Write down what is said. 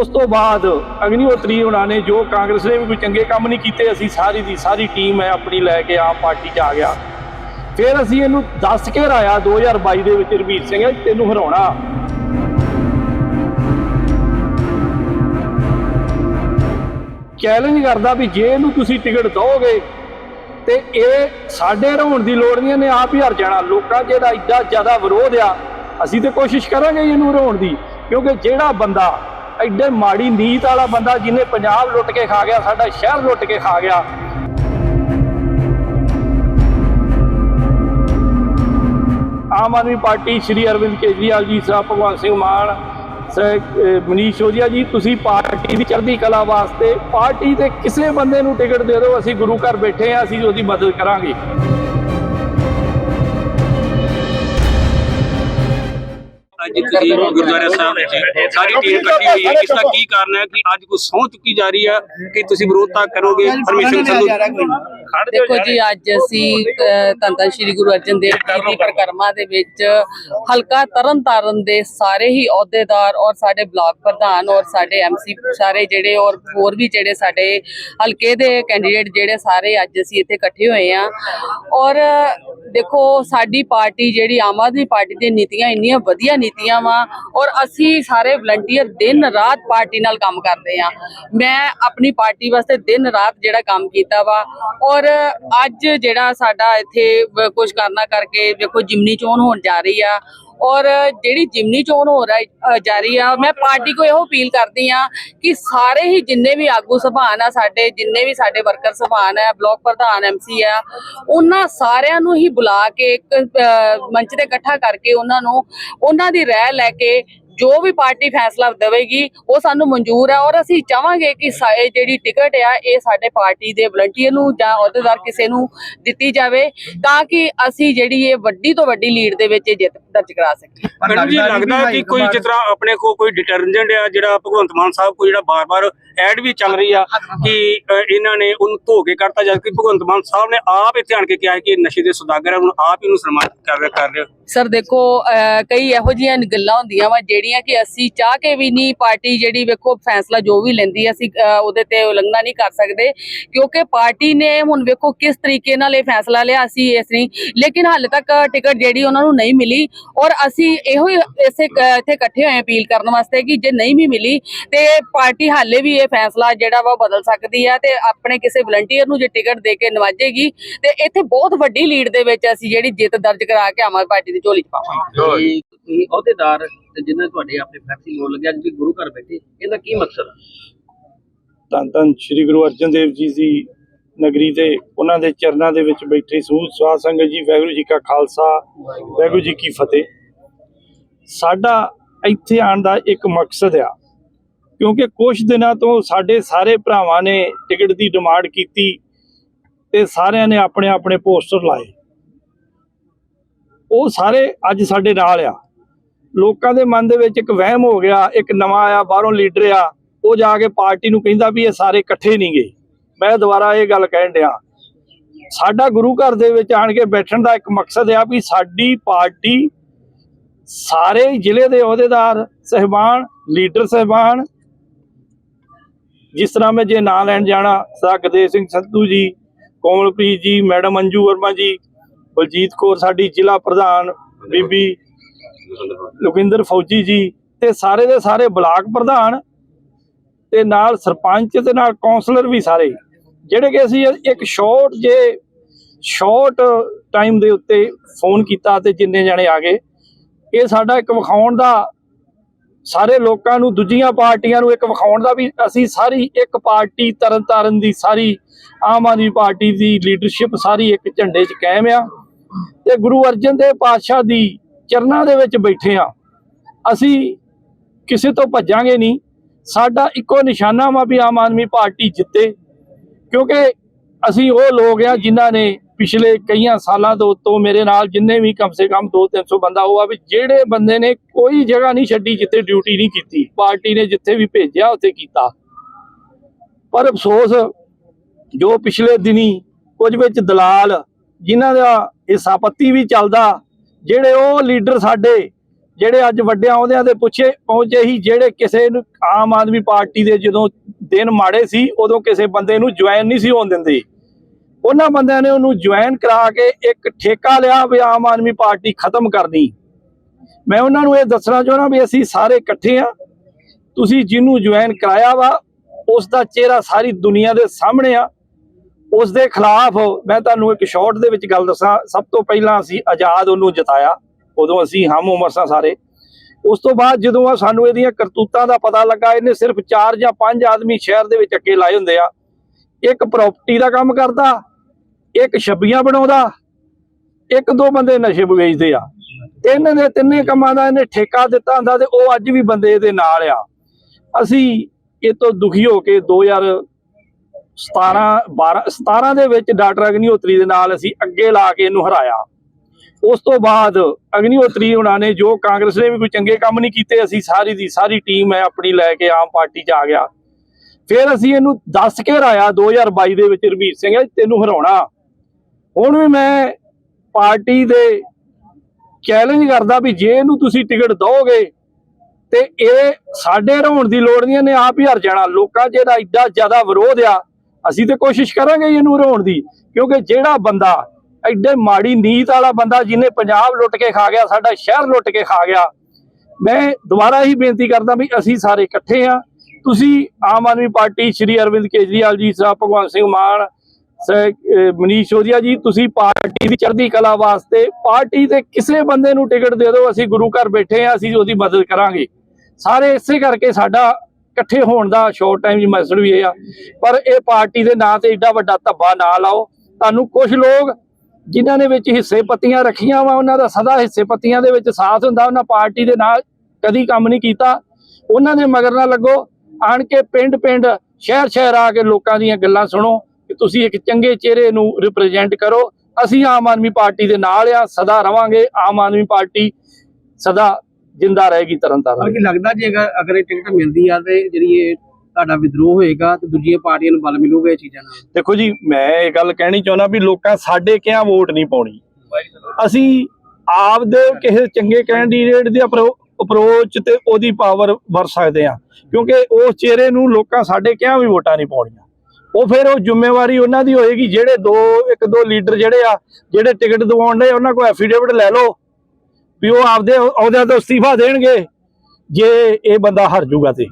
ਉਸ ਤੋਂ ਬਾਅਦ ਅਗਨੀਹੋਤਰੀ ਉਹਨਾਂ ਨੇ ਜੋ ਕਾਂਗਰਸ ਨੇ ਵੀ ਕੋਈ ਚੰਗੇ ਕੰਮ ਨਹੀਂ ਕੀਤੇ, ਅਸੀਂ ਸਾਰੀ ਦੀ ਸਾਰੀ ਟੀਮ ਹੈ ਆਪਣੀ ਲੈ ਕੇ ਆਮ ਪਾਰਟੀ 'ਚ ਆ ਗਿਆ। ਫਿਰ ਅਸੀਂ ਇਹਨੂੰ ਦੱਸ ਕੇ ਹਰਾਇਆ 2022 ਦੇ ਵਿੱਚ ਰਵੀਰ ਸਿੰਘ ਤੈਨੂੰ ਹਰਾਉਣਾ। ਚੈਲੰਜ ਕਰਦਾ ਵੀ ਜੇ ਇਹਨੂੰ ਤੁਸੀਂ ਟਿਕਟ ਦਿਓਗੇ, ਤੇ ਇਹ ਸਾਡੇ ਹਰਾਉਣ ਦੀ ਲੋੜ ਨਹੀਂ, ਇਹਨੇ ਆਪ ਹੀ ਹਰ ਜਾਣਾ। ਲੋਕਾਂ 'ਚ ਇਹਦਾ ਇੱਡਾ ਜ਼ਿਆਦਾ ਵਿਰੋਧ ਆ, ਅਸੀਂ ਤੇ ਕੋਸ਼ਿਸ਼ ਕਰਾਂਗੇ ਜੀ ਇਹਨੂੰ ਹਰਾਉਣ ਦੀ, ਕਿਉਂਕਿ ਜਿਹੜਾ ਬੰਦਾ ਐਡੇ ਮਾੜੀ ਨੀਤ ਵਾਲਾ ਬੰਦਾ ਜਿਹਨੇ ਪੰਜਾਬ ਲੁੱਟ ਕੇ ਖਾ ਗਿਆ, ਸਾਡਾ ਸ਼ਹਿਰ ਲੁੱਟ ਕੇ ਖਾ ਗਿਆ। ਆਮ ਆਦਮੀ ਪਾਰਟੀ ਸ਼੍ਰੀ ਅਰਵਿੰਦ ਕੇਜਰੀਵਾਲ ਜੀ ਸਾਹਿਬ ਭਗਵੰਤ ਸਿੰਘ ਮਾਨ ਮਨੀਸ਼ ਸਿਸੋਦੀਆ ਜੀ, ਤੁਸੀਂ ਪਾਰਟੀ ਦੀ ਚੜ੍ਹਦੀ ਕਲਾ ਵਾਸਤੇ ਪਾਰਟੀ ਦੇ ਕਿਸੇ ਬੰਦੇ ਨੂੰ ਟਿਕਟ ਦੇ ਦਿਓ, ਅਸੀਂ ਗੁਰੂ ਘਰ ਬੈਠੇ ਆ ਅਸੀਂ ਉਹਦੀ ਮਦਦ ਕਰਾਂਗੇ। ਅੱਜ ਤੁਸੀਂ ਗੁਰਦੁਆਰਾ ਸਾਹਿਬ ਸਾਰੀ ਟੀਮ ਇਕੱਠੀ ਹੋਈ ਹੈ ਇਸ ਦਾ ਕੀ ਕਾਰਨ ਹੈ ਕਿ ਅੱਜ ਕੋਈ ਸਹੁੰ ਚੁੱਕੀ ਜਾ ਰਹੀ ਹੈ ਕਿ ਤੁਸੀਂ ਵਿਰੋਧਤਾ ਕਰੋਗੇ? ਪਰਮਿਸ਼ਨ ਸੰਧੂ ਦੇਖੋ ਜੀ ਅੱਜ ਅਸੀਂ ਧੰਨ ਸ਼੍ਰੀ ਗੁਰੂ ਅਰਜਨ ਦੇਵ ਜੀ ਦੀ ਪਰਿਕਰਮਾ ਦੇ ਵਿੱਚ ਹਲਕਾ ਤਰਨਤਾਰਨ ਦੇ ਸਾਰੇ ਹੀ ਅਹੁਦੇਦਾਰ ਔਰ ਸਾਡੇ ਬਲਾਕ ਪ੍ਰਧਾਨ ਔਰ ਸਾਡੇ ਐਮਸੀ ਸਾਰੇ ਜਿਹੜੇ ਔਰ ਹੋਰ ਵੀ ਜਿਹੜੇ ਸਾਡੇ ਹਲਕੇ ਦੇ ਕੈਂਡੀਡੇਟ ਜਿਹੜੇ ਸਾਰੇ ਅੱਜ ਅਸੀਂ ਇੱਥੇ ਇਕੱਠੇ ਹੋਏ ਆ ਔਰ ਦੇਖੋ ਸਾਡੀ ਪਾਰਟੀ ਜਿਹੜੀ ਆਮ ਆਦਮੀ ਪਾਰਟੀ ਦੀਆਂ ਨੀਤੀਆਂ ਇੰਨੀਆਂ ਵਧੀਆ ਕੀਤੀਆਂ ਵਾ ਔਰ ਅਸੀਂ ਸਾਰੇ ਵਲੰਟੀਅਰ ਦਿਨ ਰਾਤ ਪਾਰਟੀ ਨਾਲ ਕੰਮ ਕਰਦੇ ਆ। ਮੈਂ ਆਪਣੀ ਪਾਰਟੀ ਵਾਸਤੇ ਦਿਨ ਰਾਤ ਜਿਹੜਾ ਕੰਮ ਕੀਤਾ ਵਾ ਔਰ ਅੱਜ ਜਿਹੜਾ ਸਾਡਾ ਇੱਥੇ ਕੁਝ ਕਰਨਾ ਕਰਕੇ ਵੇਖੋ ਜਿਮਨੀ ਚੋਣ ਹੋਣ ਜਾ ਰਹੀ ਆ ਔਰ ਜਿਹੜੀ ਜਿਮਨੀ ਚੋਣ ਹੋ ਰਹੀ ਅ, ਜਾ ਰਹੀ ਆ ਮੈਂ ਪਾਰਟੀ ਕੋ ਇਹੋ ਅਪੀਲ ਕਰਦੀ ਆ ਕਿ ਸਾਰੇ ਹੀ ਜਿੰਨੇ ਵੀ ਆਗੂ ਸਭਾਨ ਆ ਸਾਡੇ ਜਿੰਨੇ ਵੀ ਸਾਡੇ ਵਰਕਰ ਸਭਾਨ ਆ ਬਲਾਕ ਪ੍ਰਧਾਨ ਐਮਸੀ ਆ ਉਹਨਾਂ ਸਾਰਿਆਂ ਨੂੰ ਹੀ ਬੁਲਾ ਕੇ ਇੱਕ ਮੰਚ ਤੇ ਇਕੱਠਾ ਕਰਕੇ ਉਹਨਾਂ ਨੂੰ ਉਹਨਾਂ ਦੀ ਰਾਏ ਲੈ ਕੇ ਜੋ ਵੀ ਪਾਰਟੀ ਫੈਸਲਾ ਦੇਵੇਗੀ ਉਹ ਸਾਨੂੰ ਮਨਜ਼ੂਰ ਹੈ ਔਰ ਅਸੀਂ ਚਾਹਾਂਗੇ ਕਿ ਇਹ ਜਿਹੜੀ ਟਿਕਟ ਆ ਇਹ ਸਾਡੇ ਪਾਰਟੀ ਦੇ ਵਲੰਟੀਅਰ ਨੂੰ ਜਾਂ ਅਹੁਦੇਦਾਰ ਕਿਸੇ ਨੂੰ ਦਿੱਤੀ ਜਾਵੇ ਤਾਂ ਕਿ ਅਸੀਂ ਜਿਹੜੀ ਇਹ ਵੱਡੀ ਤੋਂ ਵੱਡੀ ਲੀਡ ਦੇ ਵਿੱਚ ਇਹ ਜਿੱਤ ਦਰਜ ਕਰਾ ਸਕੀਏ। ਮੈਨੂੰ ਜੀ ਲੱਗਦਾ ਕਿ ਕੋਈ ਜਿਸ ਤਰ੍ਹਾਂ ਆਪਣੇ ਕੋ ਕੋਈ ਡਿਟਰਜੈਂਟ ਆ ਜਿਹੜਾ ਭਗਵੰਤ ਮਾਨ ਸਾਹਿਬ ਕੋ ਜਿਹੜਾ ਬਾਰ-ਬਾਰ ਐਡ ਵੀ ਚੱਲ ਰਹੀ ਆ ਕਿ ਇਹਨਾਂ ਨੇ ਉਹਨੂੰ ਧੋ ਕੇ ਕਰਤਾ ਜਦ ਕਿ ਭਗਵੰਤ ਮਾਨ ਸਾਹਿਬ ਨੇ ਆਪ ਇੱਥੇ ਆਣ ਕੇ ਕਿਹਾ ਕਿ ਇਹ ਨਸ਼ੇ ਦੇ ਸੁਦਾਗਰ ਆ ਉਹਨੂੰ ਆਪ ਹੀ ਉਹਨੂੰ ਸਨਮਾਨਿਤ ਕਰ ਰਿਹਾ ਕਰ ਰਿਹਾ ਸਰ ਦੇਖੋ ਕਈ ਇਹੋ ਜਿਹੀਆਂ ਗੱਲਾਂ ਹੁੰਦੀਆਂ ਵਾ ਜਿਹੜੀਆਂ ਕਿ ਅਸੀਂ ਚਾਹ ਕੇ ਵੀ ਨਹੀਂ ਪਾਰਟੀ ਜਿਹੜੀ ਵੇਖੋ ਫੈਸਲਾ ਜੋ ਵੀ ਲੈਂਦੀ ਹੈ, ਅਸੀਂ ਉਹਦੇ ਤੇ ਉਲੰਘਣਾ ਨਹੀਂ ਕਰ ਸਕਦੇ। ਕਿਉਂਕਿ ਪਾਰਟੀ ਨੇ ਹੁਣ ਵੇਖੋ ਕਿਸ ਤਰੀਕੇ ਨਾਲ ਇਹ ਫੈਸਲਾ ਲਿਆ ਅਸੀਂ ਇਸ ਨਹੀਂ ਲੇਕਿਨ ਹਾਲੇ ਤੱਕ ਟਿਕਟ ਜਿਹੜੀ ਉਹਨਾਂ ਨੂੰ ਨਹੀਂ ਮਿਲੀ ਔਰ ਅਸੀਂ ਇਹੋ ਹੀ ਇਸੇ ਇੱਥੇ ਇਕੱਠੇ ਹੋਏ ਅਪੀਲ ਕਰਨ ਵਾਸਤੇ ਕਿ ਜੇ ਨਹੀਂ ਵੀ ਮਿਲੀ ਤੇ ਪਾਰਟੀ ਹਾਲੇ ਵੀ ਇਹ ਫੈਸਲਾ ਜਿਹੜਾ ਵਾ ਬਦਲ ਸਕਦੀ ਹੈ ਤੇ ਆਪਣੇ ਕਿਸੇ ਵਲੰਟੀਅਰ ਨੂੰ ਜੇ ਟਿਕਟ ਦੇ ਕੇ ਨਵਾਜੇਗੀ ਤੇ ਇੱਥੇ ਬਹੁਤ ਵੱਡੀ ਲੀਡ ਦੇ ਵਿੱਚ ਅਸੀਂ ਜਿਹੜੀ ਜਿੱਤ ਦਰਜ ਕਰਾ ਕੇ ਆਮ ਆਦਮੀ ਪਾਰਟੀ ਦੀ ਝੋਲੀ ਚ ਪਾਵਾਂਗੇ। ਤੁਸੀਂ ਅਹੁਦੇਦਾਰ ਤੇ ਜਿਨ੍ਹਾਂ ਤੁਹਾਡੇ ਆਪਣੇ ਫਲੈਕਸੀ ਲੋਨ ਲੱਗਿਆ ਤੁਸੀਂ ਗੁਰੂ ਘਰ ਬੈਠੇ, ਇਹਦਾ ਕੀ ਮਕਸਦ ਹੈ ਧੰਨ ਧੰਨ ਸ੍ਰੀ ਗੁਰੂ ਅਰਜਨ ਦੇਵ ਜੀ ਦੀ ਨਗਰੀ ਤੇ ਉਹਨਾਂ ਦੇ ਚਰਨਾਂ ਦੇ ਵਿੱਚ ਬੈਠੇ ਸੂਝ ਸਵਾਦ ਸੰਗਤ ਜੀ, ਵਾਹਿਗੁਰੂ ਜੀ ਕਾ ਖਾਲਸਾ, ਵਾਹਿਗੁਰੂ ਜੀ ਕੀ ਫਤਿਹ। ਸਾਡਾ ਇੱਥੇ ਆਉਣ ਦਾ ਇੱਕ ਮਕਸਦ ਆ, ਕਿਉਂਕਿ ਕੁਝ ਦਿਨਾਂ ਤੋਂ ਸਾਡੇ ਸਾਰੇ ਭਰਾਵਾਂ ਨੇ ਟਿਕਟ ਦੀ ਡਿਮਾਂਡ ਕੀਤੀ ਤੇ ਸਾਰਿਆਂ ਨੇ ਆਪਣੇ ਆਪਣੇ ਪੋਸਟਰ ਲਾਏ। ਉਹ ਸਾਰੇ ਅੱਜ ਸਾਡੇ ਨਾਲ ਆ। ਲੋਕਾਂ ਦੇ ਮਨ ਦੇ ਵਿੱਚ ਇੱਕ ਵਹਿਮ ਹੋ ਗਿਆ, ਇੱਕ ਨਵਾਂ ਆਇਆ, ਬਾਹਰੋਂ ਲੀਡਰ ਆ, ਉਹ ਜਾ ਕੇ ਪਾਰਟੀ ਨੂੰ ਕਹਿੰਦਾ ਵੀ ਇਹ ਸਾਰੇ ਇਕੱਠੇ ਨਹੀਂ ਗਏ ਮੈਂ ਦੁਬਾਰਾ ਇਹ ਗੱਲ ਕਹਿਣ ਡਿਆ। ਸਾਡਾ ਗੁਰੂ ਘਰ ਦੇ ਵਿੱਚ ਆਣ ਕੇ ਬੈਠਣ ਦਾ ਇੱਕ ਮਕਸਦ ਆ ਵੀ ਸਾਡੀ ਪਾਰਟੀ ਸਾਰੇ ਜ਼ਿਲ੍ਹੇ ਦੇ ਅਹੁਦੇਦਾਰ, ਸਹਿਬਾਨ, ਲੀਡਰ ਸਹਿਬਾਨ, ਜਿਸ ਤਰ੍ਹਾਂ ਮੈਂ ਜੇ ਨਾਂ ਲੈਣ ਜਾਣਾ ਸਰਗਦੇਵ ਸਿੰਘ ਸੰਧੂ ਜੀ, ਕੋਮਲਪ੍ਰੀਤ ਜੀ, ਮੈਡਮ ਅੰਜੂ ਵਰਮਾ ਜੀ, ਬਲਜੀਤ ਕੌਰ ਸਾਡੀ ਜ਼ਿਲ੍ਹਾ ਪ੍ਰਧਾਨ, ਬੀਬੀ ਲੁਕਿੰਦਰ ਫੌਜੀ ਜੀ ਤੇ ਸਾਰੇ ਦੇ ਸਾਰੇ ਬਲਾਕ ਪ੍ਰਧਾਨ ਤੇ ਨਾਲ ਸਰਪੰਚ ਤੇ ਨਾਲ ਕਾਉਂਸਲਰ ਵੀ ਸਾਰੇ, ਜਿਹੜੇ ਕਿ ਅਸੀਂ ਇੱਕ ਸ਼ਾਰਟ ਜੇ ਸ਼ਾਰਟ ਟਾਈਮ ਦੇ ਉੱਤੇ ਫੋਨ ਕੀਤਾ ਤੇ ਜਿੰਨੇ ਜਾਣੇ ਆ ਗਏ, ਇਹ ਸਾਡਾ ਇੱਕ ਵਿਖਾਉਣ ਦਾ ਸਾਰੇ ਲੋਕਾਂ ਨੂੰ, ਦੂਜੀਆਂ ਪਾਰਟੀਆਂ ਨੂੰ ਇੱਕ ਵਿਖਾਉਣ ਦਾ ਵੀ ਅਸੀਂ ਸਾਰੀ ਇੱਕ ਪਾਰਟੀ ਤਰਨਤਾਰਨ ਦੀ, ਸਾਰੀ ਆਮ ਆਦਮੀ ਪਾਰਟੀ ਦੀ ਲੀਡਰਸ਼ਿਪ ਸਾਰੀ ਇੱਕ ਝੰਡੇ 'ਚ ਕਾਇਮ ਆ ਤੇ ਗੁਰੂ ਅਰਜਨ ਦੇਵ ਪਾਤਸ਼ਾਹ ਦੀ ਚਰਨਾਂ ਦੇ ਵਿੱਚ ਬੈਠੇ ਆ ਅਸੀਂ ਕਿਸੇ ਤੋਂ ਭੱਜਾਂਗੇ ਨਹੀਂ। ਸਾਡਾ ਇੱਕੋ ਨਿਸ਼ਾਨਾ ਵਾ ਵੀ ਆਮ ਆਦਮੀ ਪਾਰਟੀ ਜਿੱਤੇ। ਕਿਉਂਕਿ ਅਸੀਂ ਉਹ ਲੋਕ ਆ ਜਿਨ੍ਹਾਂ ਨੇ ਪਿਛਲੇ ਕਈਆਂ ਸਾਲਾਂ ਤੋਂ ਤੋਂ ਮੇਰੇ ਨਾਲ ਜਿੰਨੇ ਵੀ ਕਮ ਸੇ ਕਮ 2-300 ਬੰਦਾ ਉਹ ਆ ਵੀ ਜਿਹੜੇ ਬੰਦੇ ਨੇ ਕੋਈ ਜਗ੍ਹਾ ਨਹੀਂ ਛੱਡੀ ਜਿੱਥੇ ਡਿਊਟੀ ਨਹੀਂ ਕੀਤੀ। ਪਾਰਟੀ ਨੇ ਜਿੱਥੇ ਵੀ ਭੇਜਿਆ, ਉੱਥੇ ਕੀਤਾ। ਪਰ ਅਫਸੋਸ, ਜੋ ਪਿਛਲੇ ਦਿਨੀ ਕੁਝ ਵਿੱਚ ਦਲਾਲ ਜਿਨ੍ਹਾਂ ਦਾ ਹਿੱਸਾ ਪੱਤੀ ਵੀ ਚੱਲਦਾ ਜਿਹੜੇ ਉਹ ਲੀਡਰ ਸਾਡੇ, ਜਿਹੜੇ ਅੱਜ ਵੱਡਿਆਂ ਅਹੁਦਿਆਂ ਦੇ ਪੁੱਛੇ ਪਹੁੰਚੇ ਸੀ, ਜਿਹੜੇ ਕਿਸੇ ਨੂੰ ਆਮ ਆਦਮੀ ਪਾਰਟੀ ਦੇ ਜਦੋਂ ਦਿਨ ਮਾੜੇ ਸੀ, ਉਦੋਂ ਕਿਸੇ ਬੰਦੇ ਨੂੰ ਜੁਆਇਨ ਨਹੀਂ ਸੀ ਹੋਣ ਦਿੰਦੇ। ਉਹਨਾਂ ਬੰਦਿਆਂ ਨੇ ਉਹਨੂੰ ਜੁਆਇਨ ਕਰਾ ਕੇ ਇੱਕ ਠੇਕਾ ਲਿਆ ਵੀ ਆਮ ਆਦਮੀ ਪਾਰਟੀ ਖਤਮ ਕਰਨੀ। ਮੈਂ ਉਹਨਾਂ ਨੂੰ ਇਹ ਦੱਸਣਾ ਚਾਹੁੰਦਾ ਵੀ ਅਸੀਂ ਸਾਰੇ ਇਕੱਠੇ ਆ ਤੁਸੀਂ ਜਿਹਨੂੰ ਜੁਆਇਨ ਕਰਾਇਆ ਵਾ ਉਸ ਦਾ ਚਿਹਰਾ ਸਾਰੀ ਦੁਨੀਆ ਦੇ ਸਾਹਮਣੇ ਆ। ਉਸ ਦੇ ਖਿਲਾਫ ਮੈਂ ਤੁਹਾਨੂੰ ਇੱਕ ਸ਼ਾਰਟ ਦੇ ਵਿੱਚ ਗੱਲ ਦੱਸਾਂ। ਸਭ ਤੋਂ ਪਹਿਲਾਂ ਅਸੀਂ ਆਜ਼ਾਦ ਉਹਨੂੰ ਜਿਤਾਇਆ। ਉਦੋਂ ਅਸੀਂ ਹਮ ਉਮਰ ਸਾਂ ਸਾਰੇ। ਉਸ ਤੋਂ ਬਾਅਦ ਜਦੋਂ ਸਾਨੂੰ ਇਹਦੀਆਂ ਕਰਤੂਤਾਂ ਦਾ ਪਤਾ ਲੱਗਾ, ਇਹਨੇ ਸਿਰਫ 4 ਜਾਂ 5 ਆਦਮੀ ਸ਼ਹਿਰ ਦੇ ਵਿੱਚ ਅੱਗੇ ਲਾਏ ਹੁੰਦੇ ਆ। ਇੱਕ ਪ੍ਰਾਪਰਟੀ ਦਾ ਕੰਮ ਕਰਦਾ, ਇੱਕ ਛੱਬੀਆਂ ਬਣਾਉਂਦਾ, ਇੱਕ ਦੋ ਬੰਦੇ ਨਸ਼ੇ ਵੇਚਦੇ ਆ। ਤਿੰਨ ਦੇ ਤਿੰਨੇ ਕੰਮਾਂ ਦਾ ਇਹਨੇ ਠੇਕਾ ਦਿੱਤਾ ਹੁੰਦਾ ਤੇ ਉਹ ਅੱਜ ਵੀ ਬੰਦੇ ਇਹਦੇ ਨਾਲ ਆ। ਅਸੀਂ ਇਹ ਤੋਂ ਦੁਖੀ ਹੋ ਕੇ 2017 12 17 ਦੇ ਵਿੱਚ ਡਾਕਟਰ ਅਗਨੀਹੋਤਰੀ ਦੇ ਨਾਲ ਅਸੀਂ ਅੱਗੇ ਲਾ ਕੇ ਇਹਨੂੰ ਹਰਾਇਆ। ਉਸ ਤੋਂ ਬਾਅਦ ਅਗਨੀਹੋਤਰੀ ਉਹਨਾਂ ਨੇ ਜੋ ਕਾਂਗਰਸ ਨੇ ਵੀ ਕੋਈ ਚੰਗੇ ਕੰਮ ਨਹੀਂ ਕੀਤੇ, ਅਸੀਂ ਸਾਰੀ ਦੀ ਸਾਰੀ ਟੀਮ ਮੈਂ ਆਪਣੀ ਲੈ ਕੇ ਆਮ ਪਾਰਟੀ 'ਚ ਆ ਗਿਆ। ਫਿਰ ਅਸੀਂ ਇਹਨੂੰ ਦੱਸ ਕੇ ਹਰਾਇਆ 2022 ਦੇ ਵਿੱਚ ਰਵੀਰ ਸਿੰਘ ਤੈਨੂੰ ਹਰਾਉਣਾ। ਹੁਣ ਵੀ ਮੈਂ ਪਾਰਟੀ ਦੇ ਚੈਲੰਜ ਕਰਦਾ ਵੀ ਜੇ ਇਹਨੂੰ ਤੁਸੀਂ ਟਿਕਟ ਦਿਓਗੇ, ਤੇ ਇਹ ਸਾਡੇ ਹਰਾਉਣ ਦੀ ਲੋੜ ਨਹੀਂ, ਇਹਨੇ ਆਪ ਹੀ ਹਰ ਜਾਣਾ। ਲੋਕਾਂ ਜਿਹੜਾ ਇੱਡਾ ਜ਼ਿਆਦਾ ਵਿਰੋਧ ਆ ਅਸੀਂ ਤੇ ਕੋਸ਼ਿਸ਼ ਕਰਾਂਗੇ ਇਹਨੂੰ ਹਰਾਉਣ ਦੀ, ਕਿਉਂਕਿ ਜਿਹੜਾ ਬੰਦਾ ਐਡੇ ਮਾੜੀ ਨੀਤ ਵਾਲਾ ਬੰਦਾ ਜਿਹਨੇ ਪੰਜਾਬ ਲੁੱਟ ਕੇ ਖਾ ਗਿਆ, ਸਾਡਾ ਸ਼ਹਿਰ ਲੁੱਟ ਕੇ ਖਾ ਗਿਆ, ਮੈਂ ਦੁਬਾਰਾ ਹੀ ਬੇਨਤੀ ਕਰਦਾ ਵੀ ਅਸੀਂ ਸਾਰੇ ਇਕੱਠੇ ਆ ਤੁਸੀਂ ਆਮ ਆਦਮੀ ਪਾਰਟੀ ਸ਼੍ਰੀ ਅਰਵਿੰਦ ਕੇਜਰੀਵਾਲ ਜੀ ਸਾਹਿਬ ਭਗਵੰਤ ਸਿੰਘ ਮਾਨ ਮਨੀਸ਼ ਸਿਸੋਦੀਆ ਜੀ, ਤੁਸੀਂ ਪਾਰਟੀ ਦੀ ਚੜ੍ਹਦੀ ਕਲਾ ਵਾਸਤੇ ਪਾਰਟੀ ਦੇ ਕਿਸੇ ਬੰਦੇ ਨੂੰ ਟਿਕਟ ਦੇ ਦਿਓ, ਅਸੀਂ ਗੁਰੂ ਘਰ ਬੈਠੇ ਆ ਅਸੀਂ ਉਹਦੀ ਮਦਦ ਕਰਾਂਗੇ। ਸਾਰੇ ਇਸੇ ਕਰਕੇ ਸਾਡਾ ਇਕੱਠੇ ਹੋਣ ਦਾ ਸ਼ਾਰਟ ਟਾਈਮ ਜੀ ਮੈਸੇਜ ਵੀ ਇਹ ਆ। ਪਰ ਇਹ ਪਾਰਟੀ ਦੇ ਨਾਂ ਤੇ ਏਡਾ ਵੱਡਾ ਧੱਬਾ ਨਾ ਲਾਓ। ਤੁਹਾਨੂੰ ਕੁਝ ਲੋਕ ਜਿਨ੍ਹਾਂ ਨੇ ਵਿੱਚ ਹਿੱਸੇ ਪੱਤੀਆਂ ਰੱਖੀਆਂ ਵਾ, ਉਹਨਾਂ ਦਾ ਸਦਾ ਹਿੱਸੇ ਪੱਤੀਆਂ ਦੇ ਵਿੱਚ ਸਾਥ ਹੁੰਦਾ, ਉਹਨਾਂ ਪਾਰਟੀ ਦੇ ਨਾਲ ਕਦੀ ਕੰਮ ਨਹੀਂ ਕੀਤਾ। ਉਹਨਾਂ ਦੇ ਮਗਰ ਨਾ ਲੱਗੋ। ਆਣ ਕੇ ਪਿੰਡ ਪਿੰਡ, ਸ਼ਹਿਰ ਸ਼ਹਿਰ ਆ ਕੇ ਲੋਕਾਂ ਦੀਆਂ ਗੱਲਾਂ ਸੁਣੋ ਕਿ ਤੁਸੀਂ ਇੱਕ ਚੰਗੇ ਚਿਹਰੇ ਨੂੰ ਰਿਪਰੈਜ਼ੈਂਟ ਕਰੋ। ਅਸੀਂ ਆਮ ਆਦਮੀ ਪਾਰਟੀ ਦੇ ਨਾਲ ਆ, ਸਦਾ ਰਵਾਂਗੇ। ਆਮ ਆਦਮੀ ਪਾਰਟੀ ਸਦਾ ਜਿੰਦਾ ਰਹੇਗੀ ਤਰਨਤਾਰਨ ਬਲਕਿ ਲੱਗਦਾ ਜੇ ਅਗਰ ਅਗਰ ਇਹ ਟਿਕਟ ਮਿਲਦੀ ਆ ਤੇ ਜਿਹੜੀ ਇਹ ਤੁਹਾਡਾ ਵਿਦਰੋਹ ਹੋਏਗਾ ਤੇ ਦੂਜੀਆਂ ਪਾਰਟੀਆਂ ਨੂੰ ਬਲ ਮਿਲੂਗਾ ਇਹ ਚੀਜ਼ਾਂ ਨਾਲ? ਦੇਖੋ ਜੀ ਮੈਂ ਇਹ ਗੱਲ ਕਹਿਣੀ ਚਾਹੁੰਦਾ ਵੀ ਲੋਕਾਂ ਸਾਡੇ ਕਿਹਾ ਵੋਟ ਨਹੀਂ ਪਾਉਣੀ। ਅਸੀਂ ਆਪਦੇ ਕਿਸੇ ਚੰਗੇ ਕੈਂਡੀਡੇਟ ਦੀ ਅਪਰੋਚ ਤੇ ਉਹਦੀ ਪਾਵਰ ਵਰ ਸਕਦੇ ਆ ਕਿਉਂਕਿ ਉਸ ਚਿਹਰੇ ਨੂੰ ਲੋਕਾਂ ਸਾਡੇ ਕਿਹਾ ਵੀ ਵੋਟਾਂ ਨਹੀਂ ਪਾਉਣੀਆਂ। ਉਹ ਫਿਰ ਉਹ ਜ਼ਿੰਮੇਵਾਰੀ ਉਹਨਾਂ ਦੀ ਹੋਏਗੀ ਜਿਹੜੇ ਦੋ ਇੱਕ ਦੋ ਲੀਡਰ ਜਿਹੜੇ ਆ ਜਿਹੜੇ ਟਿਕਟ ਦਿਵਾਉਣ ਦੇ ਉਹਨਾਂ ਕੋਲ ਐਫੀਡੇਵਿਟ ਲੈ ਲਓ। ਵੀ ਉਹ ਆਪਦੇ ਅਹੁਦਿਆਂ ਤੋਂ ਅਸਤੀਫਾ ਦੇਣਗੇ ਜੇ ਇਹ ਬੰਦਾ ਹਾਰ ਜੂਗਾ ਤੇ।